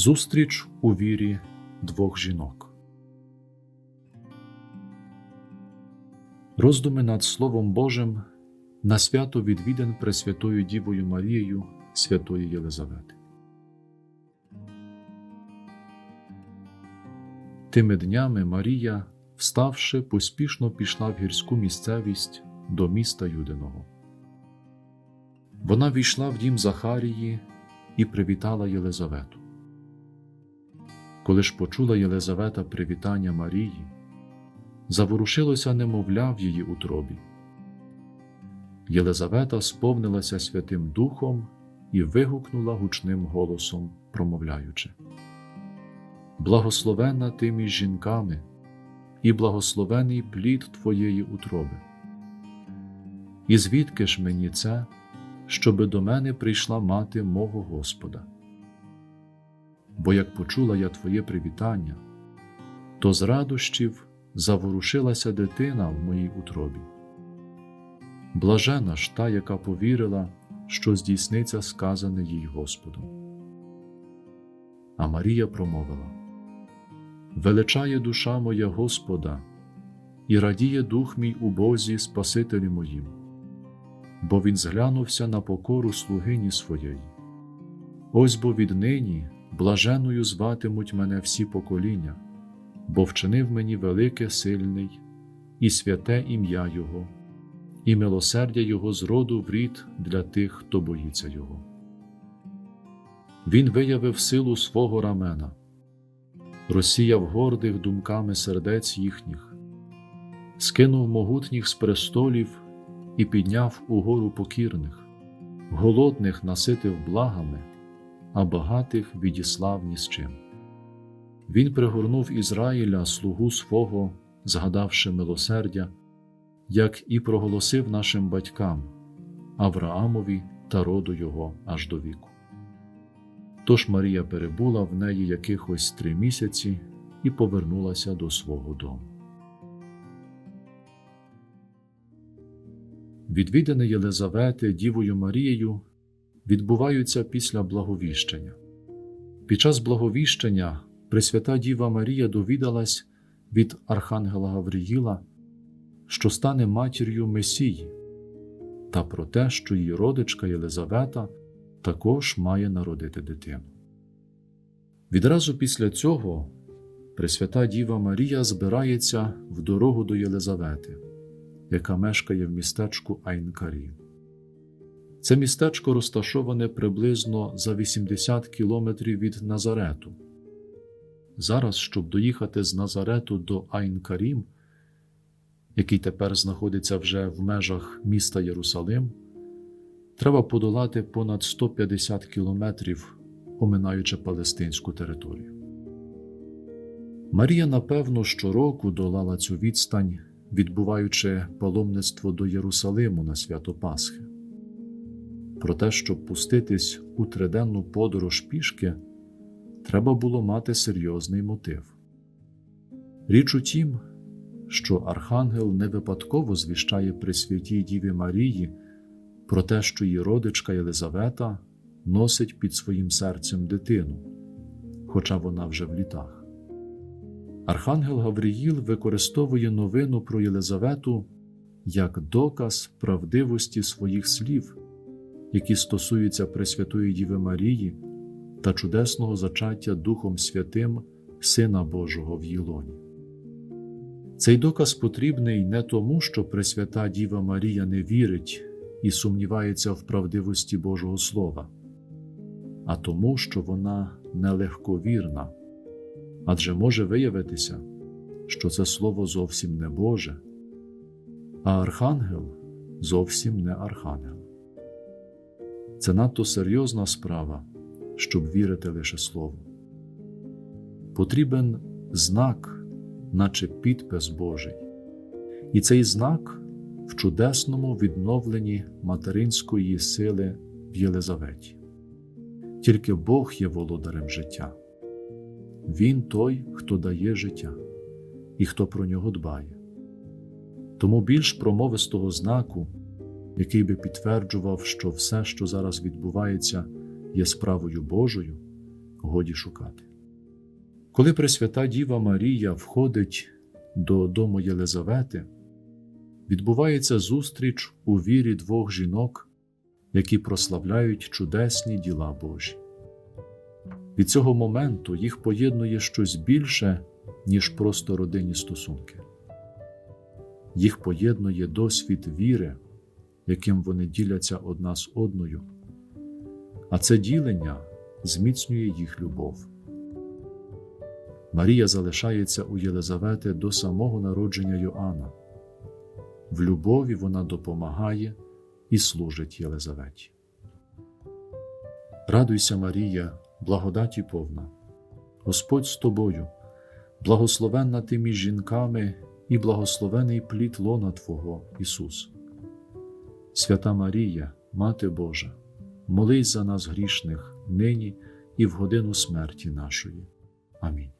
Зустріч у вірі двох жінок. Роздуми над Словом Божим на свято відвіден Пресвятою Дівою Марією Святої Єлизавети. Тими днями Марія, вставши, поспішно пішла в гірську місцевість до міста Юдиного. Вона війшла в дім Захарії і привітала Єлизавету. Коли ж почула Єлизавета привітання Марії, заворушилося немовля в її утробі. Єлизавета сповнилася Святим Духом і вигукнула гучним голосом, промовляючи: Благословенна ти між жінками, і благословений плід твоєї утроби. І звідки ж мені це, щоби до мене прийшла мати мого Господа? Бо як почула я Твоє привітання, то з радощів заворушилася дитина в моїй утробі. Блажена ж та, яка повірила, що здійсниться сказане їй Господом. А Марія промовила: Величає душа моя Господа, і радіє дух мій у Бозі Спасителі моїм, бо Він зглянувся на покору слугині своєї. Ось бо віднині блаженою зватимуть мене всі покоління, бо вчинив мені велике сильний і святе ім'я Його, і милосердя Його з роду в рід для тих, хто боїться Його. Він виявив силу свого рамена, розсіяв гордих думками сердець їхніх, скинув могутніх з престолів і підняв угору покірних, голодних наситив благами а багатих відіслав ні з чим. Він пригорнув Ізраїля, слугу свого, згадавши милосердя, як і проголосив нашим батькам, Авраамові та роду його аж до віку. Тож Марія перебула в неї якихось три місяці і повернулася до свого дому. Відвідане Єлизавети Дівою Марією відбуваються після благовіщення. Під час благовіщення Пресвята Діва Марія довідалась від Архангела Гавриїла, що стане матір'ю Месії, та про те, що її родичка Єлизавета також має народити дитину. Відразу після цього Пресвята Діва Марія збирається в дорогу до Єлизавети, яка мешкає в містечку Айнкарі. Це містечко розташоване приблизно за 80 кілометрів від Назарету. Зараз, щоб доїхати з Назарету до Айн-Карім, який тепер знаходиться вже в межах міста Єрусалим, треба подолати понад 150 кілометрів, оминаючи палестинську територію. Марія, напевно, щороку долала цю відстань, відбуваючи паломництво до Єрусалиму на свято Пасхи. Про те, щоб пуститись у триденну подорож пішки, треба було мати серйозний мотив. Річ у тім, що Архангел не випадково звіщає при святій Діві Марії про те, що її родичка Єлизавета носить під своїм серцем дитину, хоча вона вже в літах. Архангел Гавриїл використовує новину про Єлизавету як доказ правдивості своїх слів які стосуються Пресвятої Діви Марії та чудесного зачаття Духом Святим Сина Божого в Єлоні. Цей доказ потрібний не тому, що Пресвята Діва Марія не вірить і сумнівається в правдивості Божого Слова, а тому, що вона нелегковірна, адже може виявитися, що це слово зовсім не Боже, а архангел зовсім не архангел. Це надто серйозна справа, щоб вірити лише слову. Потрібен знак, наче підпис Божий, і цей знак в чудесному відновленні материнської сили в Єлизаветі. Тільки Бог є володарем життя, Він той, хто дає життя і хто про нього дбає. Тому більш промовистого знаку який би підтверджував, що все, що зараз відбувається, є справою Божою, годі шукати. Коли Пресвята Діва Марія входить до дому Єлизавети, відбувається зустріч у вірі двох жінок, які прославляють чудесні діла Божі. Від цього моменту їх поєднує щось більше, ніж просто родинні стосунки. Їх поєднує досвід віри, яким вони діляться одна з одною, а це ділення зміцнює їх любов. Марія залишається у Єлизавети до самого народження Йоанна. В любові вона допомагає і служить Єлизаветі. Радуйся, Марія, благодаті повна, Господь з тобою, благословенна ти між жінками і благословений плід лона Твого, Ісус. Свята Марія, Мати Божа, молись за нас грішних нині і в годину смерті нашої. Амінь.